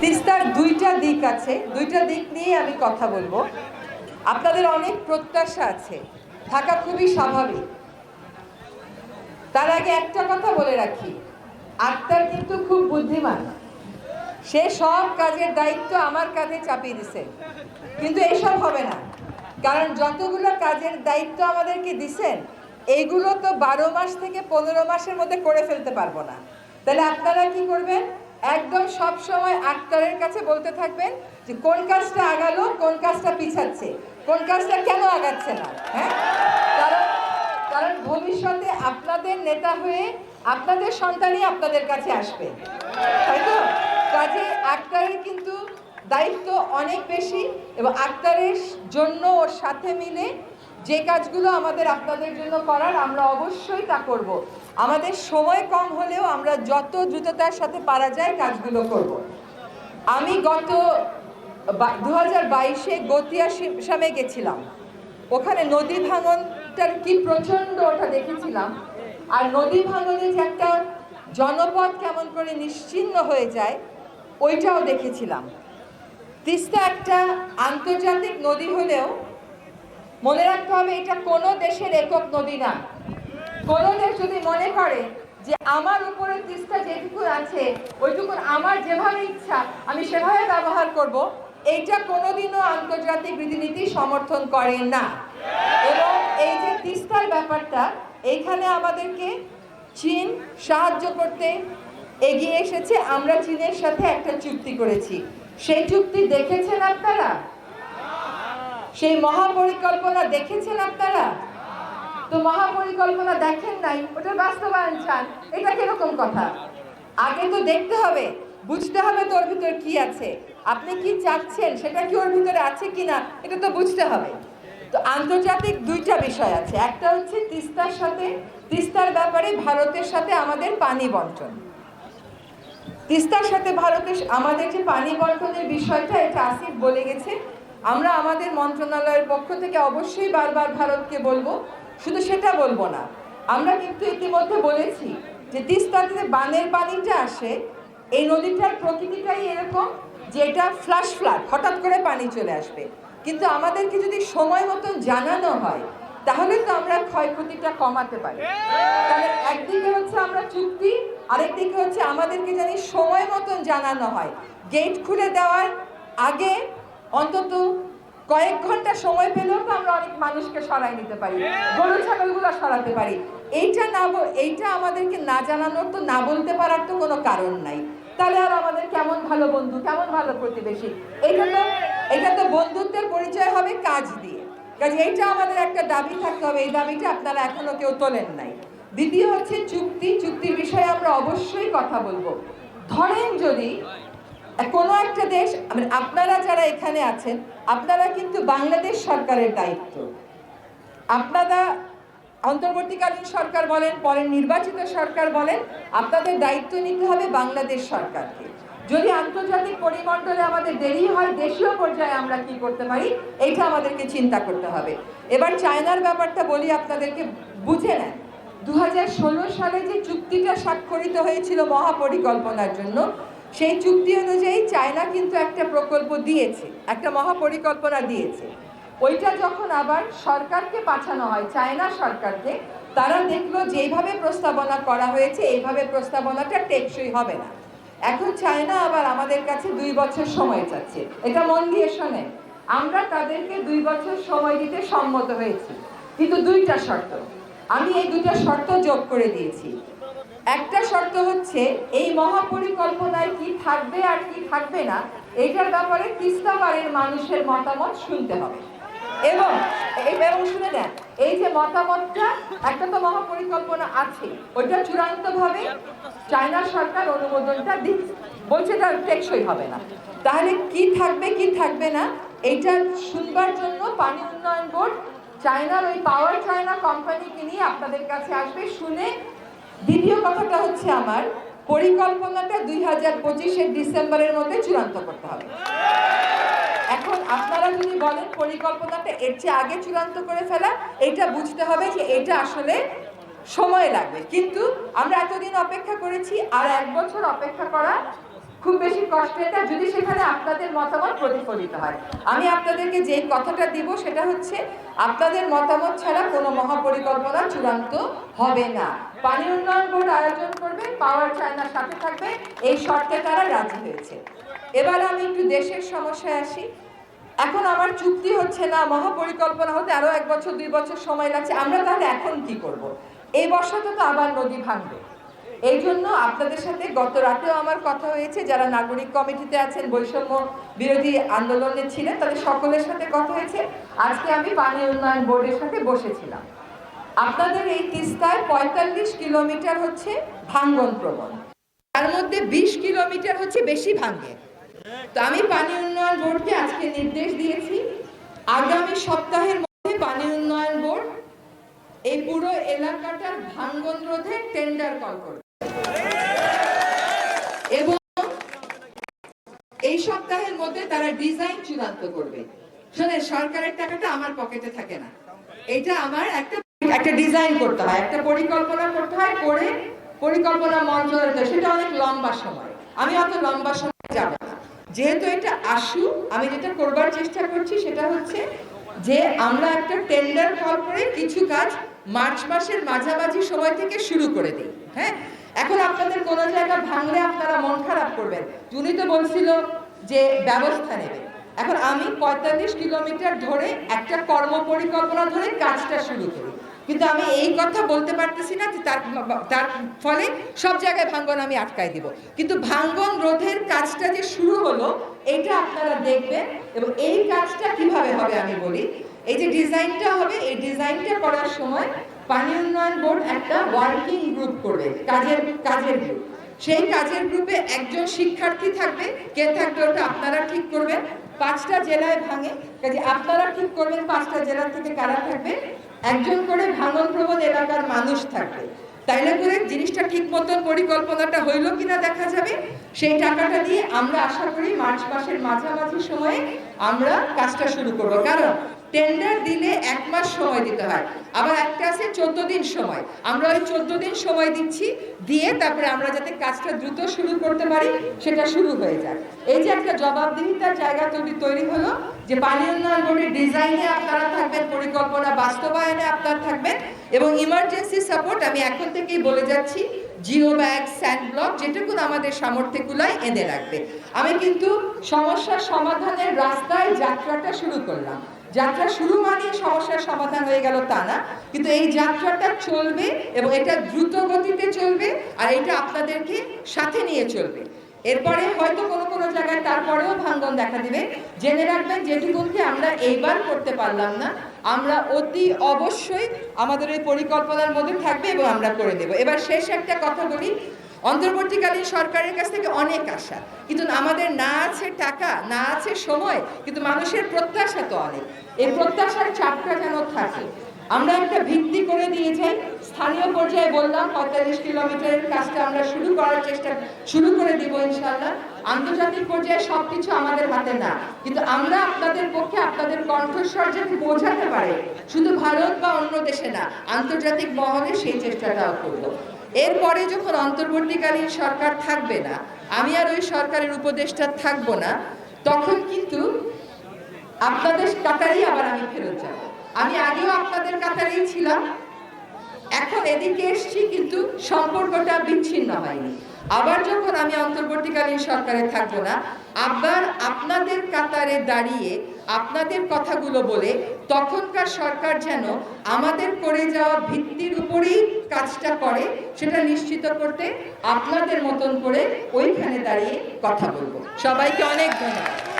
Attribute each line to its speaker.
Speaker 1: তিস্তার দুইটা দিক আছে। দুইটা দিক নিয়ে আমি কথা বলব। আপনাদের অনেক প্রত্যাশা আছে। থাকা খুবই স্বাভাবিক। তার আগে একটা কথা বলে রাখি। আক্তার কিন্তু খুব বুদ্ধিমান। সে সব কাজের দায়িত্ব আমার কাঁধে চাপিয়ে দিছে। কিন্তু এসব হবে না। কারণ যতগুলো কাজের দায়িত্ব আমাদেরকে দিছেন এইগুলো তো বারো মাস থেকে পনেরো মাসের মধ্যে করে ফেলতে পারব না। তাহলে আপনারা কি করবেন? একদম সব সময় আক্তারের কাছে বলতে থাকবেন যে কোন কাজটা আগালো, কোন কাজটা পিছাচ্ছে, কোন কাজটা কেন আগাচ্ছে না হ্যাঁ? কারণ কারণ ভবিষ্যতে আপনাদের নেতা হয়ে আপনাদের সন্তানই আপনাদের কাছে আসবে, তাই তো? কাজে আক্তারের কিন্তু দায়িত্ব অনেক বেশি এবং আক্তারের জন্য ওর সাথে মিলে যে কাজগুলো আমাদের আপনাদের জন্য করার, আমরা অবশ্যই তা করব। আমাদের সময় কম হলেও আমরা যত দ্রুততার সাথে পারা যায় কাজগুলো করব। আমি গত দু হাজার বাইশে গতিয়া সামে গেছিলাম। ওখানে নদী ভাঙনটার কি প্রচণ্ড ওটা দেখেছিলাম। আর নদী ভাঙনে যে একটা জনপদ কেমন করে নিশ্চিহ্ন হয়ে যায়, ওইটাও দেখেছিলাম। তিস্তা একটা আন্তর্জাতিক নদী হলেও মনে রাখতে হবে, এটা কোনো দেশের একক নদী না। কোনো দেশ যদি মনে করে যে আমার উপরে তিস্তা যেটুকু আছে ওইটুকু আমার যেভাবে ইচ্ছা, আমি সেভাবে ব্যবহার করব, এইটা কোনোদিনও আন্তর্জাতিক রীতিনীতি সমর্থন করে না। এবং এই যে তিস্তার ব্যাপারটা, এইখানে আমাদেরকে চীন সাহায্য করতে এগিয়ে এসেছে। আমরা চীনের সাথে একটা চুক্তি করেছি। সেই চুক্তি দেখেছেন আপনারা? সেই মহাপরিকল্পনা দেখেছেন আপনারা? তো মহাপরিকল্পনা দেখেন নাই, ওটা বাস্তবায়ন চান, এটা কীরকম কথা? আগে তো দেখতে হবে, বুঝতে হবে তো ওর ভিতরে কি আছে। আপনি কি চাচ্ছেন, সেটা কি ওর ভিতরে আছে কিনা, এটা তো বুঝতে হবে। তো আন্তর্জাতিক দুইটা বিষয় আছে, একটা হচ্ছে তিস্তার সাথে, তিস্তার ব্যাপারে ভারতের সাথে আমাদের পানি বন্টন। তিস্তার সাথে ভারতের, আমাদের যে পানি বন্টনের বিষয়টা, এটা আসিফ বলে গেছে আমরা আমাদের মন্ত্রণালয়ের পক্ষ থেকে অবশ্যই বারবার ভারতকে বলব, শুধু সেটা বলব না, আমরা কিন্তু ইতিমধ্যে বলেছি যে তিস্তাতে বানের পানিটা আসে, এই নদীটার প্রকৃতিটাই এরকম যে এটা ফ্লাশ ফ্লাড হঠাৎ করে পানি চলে আসবে। কিন্তু আমাদেরকে যদি সময় মতন জানানো হয়, তাহলে তো আমরা ক্ষয়ক্ষতিটা কমাতে পারি। তাহলে একদিকে হচ্ছে আমরা চুক্তি আরেকদিকে হচ্ছে আমাদেরকে জানি সময় মতন জানানো হয় গেট খুলে দেওয়ার আগে অন্তত কয়েক ঘণ্টা সময় পেলেও তো আমরা অনেক মানুষকে সরাই নিতে পারি। গরু ছাগলগুলো সরাতে পারি। এইটা না এইটা আমাদেরকে না জানানোর তো না বলতে পারার তো কোনো কারণ নাই। তাহলে আর আমাদের কেমন ভালো বন্ধু কেমন ভালো প্রতিবেশী? এটা তো এটা তো বন্ধুত্বের পরিচয় হবে কাজ দিয়ে। কাজে এইটা আমাদের একটা দাবি থাকতে হবে। এই দাবিটা আপনারা এখনও কেউ তোলেন নাই। দ্বিতীয় হচ্ছে চুক্তি। চুক্তির বিষয়ে আমরা অবশ্যই কথা বলব। ধরেন যদি কোনো একটা দেশ মানে আপনারা যারা এখানে আছেন, আপনারা কিন্তু বাংলাদেশ সরকারের দায়িত্ব। আপনারা অন্তর্বর্তীকালীন সরকার বলেন, পরের নির্বাচিত সরকার বলেন, আপনাদের দায়িত্ব নিতে হবে বাংলাদেশ সরকারকে। যদি আন্তর্জাতিক পরিমণ্ডলে আমাদের দেরি হয়, দেশীয় পর্যায়ে আমরা কি করতে পারি, এইটা আমাদেরকে চিন্তা করতে হবে। এবার চায়নার ব্যাপারটা বলি, আপনাদেরকে বুঝে নেন। দু হাজার ষোলো সালে যে চুক্তিটা স্বাক্ষরিত হয়েছিল মহাপরিকল্পনার জন্য সেই চুক্তি অনুযায়ী চায়না কিন্তু একটা প্রকল্প দিয়েছে, একটা মহাপরিকল্পনা দিয়েছে। ওইটা যখন আবার সরকারকে পাঠানো হয়, চায়না সরকারকে, তারা দেখল যেভাবে প্রস্তাবনা করা হয়েছে, এইভাবে প্রস্তাবনাটা টেকসই হবে না। এখন চায়না আবার আমাদের কাছে দুই বছর সময় চাচ্ছে। এটা মন দিয়ে শোনে আমরা তাদেরকে দুই বছর সময় দিতে সম্মত হয়েছি। কিন্তু দুইটা শর্ত, আমি এই দুইটা শর্ত যোগ করে দিয়েছি। একটা শর্ত হচ্ছে, এই মহাপরিকল্পনায় কি থাকবে আর কি থাকবে না, এইটার ব্যাপারে তিস্তাবাড়ির মানুষের মতামত শুনতে হবে। এবং এবং শুনে নেন, এই যে মতামতটা, একটা তো মহাপরিকল্পনা আছে, ওইটা চূড়ান্তভাবে চায়না সরকার অনুমোদনটা দিচ্ছে। বলছে এটা টেকসই হবে না। তাহলে কি থাকবে কি থাকবে না, এইটা শুনবার জন্য পানি উন্নয়ন বোর্ড, চায়নার ওই পাওয়ার চায়না কোম্পানিকে নিয়ে আপনাদের কাছে আসবে, শুনে দ্বিতীয় কথাটা হচ্ছে আমার, পরিকল্পনাটা দুই হাজার পঁচিশের ডিসেম্বরের মধ্যে চূড়ান্ত করতে হবে। এখন আপনারা যদি বলেন পরিকল্পনাটা এর চেয়ে আগে চূড়ান্ত করে ফেলা এটা বুঝতে হবে যে এটা আসলে সময় লাগবে। কিন্তু আমরা এতদিন অপেক্ষা করেছি আর এক বছর অপেক্ষা করা খুব বেশি কষ্টের না যদি সেখানে আপনাদের মতামত প্রতিফলিত হয়। আমি আপনাদেরকে যেই কথাটা দিব সেটা হচ্ছে, আপনাদের মতামত ছাড়া কোনো মহাপরিকল্পনা চূড়ান্ত হবে না। পানি উন্নয়ন বোর্ড আয়োজন করবে, পাওয়ার চায়নার সাথে থাকবে, এই শর্তে তারা রাজি হয়েছে। এবার আমি একটু দেশের সমস্যায় আসি। এখন আমার চুক্তি হচ্ছে না, মহাপরিকল্পনা হতে আরও এক বছর, দুই বছর সময় লাগছে, আমরা তাহলে এখন কি করব। এই বর্ষাতে তো আবার নদী ভাঙবে। এই জন্য আপনাদের সাথে গত রাতেও আমার কথা হয়েছে, যারা নাগরিক কমিটিতে আছেন, বৈষম্য বিরোধী আন্দোলনে ছিলেন, তাদের সকলের সাথে কথা হয়েছে। আজকে আমি পানি উন্নয়ন বোর্ডের সাথে বসেছিলাম। আপনাদের এই তিস্তায় পঁয়তাল্লিশ কিলোমিটার হচ্ছে ভাঙ্গন প্রবণ। তার মধ্যে বিশ কিলোমিটার হচ্ছে বেশি ভাঙ্গে। তো আমি পানি উন্নয়ন বোর্ডকে আজকে নির্দেশ দিয়েছি। আগামী সপ্তাহের মধ্যে পানি উন্নয়ন বোর্ড এই পুরো এলাকাটার ভাঙ্গন রোধে টেন্ডার কল করবে এবং এই সপ্তাহের মধ্যে তারা ডিজাইন চূড়ান্ত করবে। শোনেন, সরকারের টাকাটা আমার পকেটে থাকে না। এটা আমার একটা একটা ডিজাইন করতে হয়, একটা পরিকল্পনা করতে হয়, করে পরিকল্পনা মন্ত্রণালয় সেটা অনেক লম্বা সময়। আমি অত লম্বা সময় যাব না। যেহেতু এটা আশু, আমি যেটা করবার চেষ্টা করছি সেটা হচ্ছে যে আমরা একটা টেন্ডার কল করে কিছু কাজ মার্চ মাসের মাঝামাঝি সময় থেকে শুরু করে দিই হ্যাঁ? এখন আপনাদের কোনো জায়গা ভাঙলে আপনারা মন খারাপ করবেন। উনি তো বলছিল যে ব্যবস্থা নেবে। এখন আমি পঁয়তাল্লিশ কিলোমিটার ধরে একটা কর্ম পরিকল্পনা ধরে কাজটা শুরু করি। কিন্তু আমি এই কথা বলতে পারতেছি না যে তার তার ফলে সব জায়গায় ভাঙ্গন আমি আটকাই দিব। কিন্তু ভাঙ্গন রোধের কাজটা যে শুরু হলো, এটা আপনারা দেখবেন এবং এই কাজটা কীভাবে হবে আমি বলি। এই যে ডিজাইনটা হবে, এই ডিজাইনটা করার সময় পানি উন্নয়ন বোর্ড একটা ওয়ার্কিং গ্রুপ করবে, কাজের কাজের গ্রুপ সেই কাজের গ্রুপে একজন শিক্ষার্থী থাকবে কে থাকবে ওটা আপনারা ঠিক করবেন। পাঁচটা জেলায় ভাঙে, কাজে আপনারা ঠিক করবেন পাঁচটা জেলা থেকে কারা থাকবে? একজন করে ভাঙন প্রবণ এলাকার মানুষ থাকবে। তাইলে করে জিনিসটা ঠিক মতন পরিকল্পনাটা হইল কিনা দেখা যাবে। সেই টাকাটা দিয়ে আমরা আশা করি মার্চ মাসের মাঝামাঝি সময়ে আমরা কাজটা শুরু করব। কারণ টেন্ডার দিলে এক মাস সময় দিতে হয়। আবার একটা আছে চোদ্দ দিন সময়। আমরা ওই চোদ্দ দিন সময় দিচ্ছি, দিয়ে তারপরে আমরা যাতে কাজটা দ্রুত শুরু করতে পারি, সেটা শুরু হয়ে যায়। এই যে একটা জবাবদিহিতার জায়গা তৈরি তৈরি হলো যে পানি উন্নয়ন বোর্ডের ডিজাইনে আপনারা থাকবেন, পরিকল্পনা বাস্তবায়নে আপনারা থাকবেন এবং ইমার্জেন্সি সাপোর্ট আমি এখন থেকেই বলে যাচ্ছি, জিও ব্যাগ স্যান্ড ব্লক যেটুকু আমাদের সামর্থ্যে কুলায় এনে রাখবে। আমি কিন্তু সমস্যার সমাধানের রাস্তায় যাত্রাটা শুরু করলাম। যাত্রা শুরু মানে সমস্যার সমাধান হয়ে গেল তা না, কিন্তু এই যাত্রাটা চলবে এবং এটা দ্রুত গতিতে চলবে আর এটা আপনাদেরকে সাথে নিয়ে চলবে। এরপরে হয়তো কোনো কোনো জায়গায় তারপরেও ভাঙ্গন দেখা দিবে। জেনে রাখবেন যেটুকুনকে আমরা এইবার করতে পারলাম না, আমরা অতি অবশ্যই আমাদের এই পরিকল্পনার মধ্যে থাকবে এবং আমরা করে দেব। এবার শেষ একটা কথা বলি অন্তর্বর্তীকালীন সরকারের কাছ থেকে অনেক আশা। কিন্তু আমাদের না আছে টাকা, না আছে সময়, কিন্তু মানুষের প্রত্যাশা তো অনেক। এই প্রত্যাশার চাপটা যেন থাকে। আমরা একটা ভিত্তি করে দিয়ে যাই স্থানীয় পর্যায়ে বললাম, পঁয়তাল্লিশ কিলোমিটারের কাজটা আমরা শুরু করার চেষ্টা, শুরু করে দিব ইনশাল্লাহ আন্তর্জাতিক পর্যায়ে সবকিছু আমাদের হাতে না। কিন্তু আমরা আপনাদের পক্ষে আপনাদের কণ্ঠস্বর যাতে বোঝাতে পারে। শুধু ভারত বা অন্য দেশে না, আন্তর্জাতিক মহলে সেই চেষ্টাটাও করব। এরপরে যখন অন্তর্বর্তীকালীন সরকার থাকবে না, আমি আর ওই সরকারের উপদেষ্টা থাকব না, তখন কিন্তু আপনাদের কাতারেই আবার আমি ফেরত যাব। আমি আগেও আপনাদের কাতারেই ছিলাম, এখন এদিকে এসছি কিন্তু সম্পর্কটা বিচ্ছিন্ন হয়নি। আবার যখন আমি অন্তর্বর্তীকালীন সরকারে থাকব না, আবার আপনাদের কাতারে দাঁড়িয়ে আপনাদের কথাগুলো বলে তখনকার সরকার যেন আমাদের করে যাওয়া ভিত্তির উপরেই কাজটা করে, সেটা নিশ্চিত করতে আপনাদের মতন করে ওইখানে দাঁড়িয়ে কথা বলব। সবাইকে অনেক ধন্যবাদ।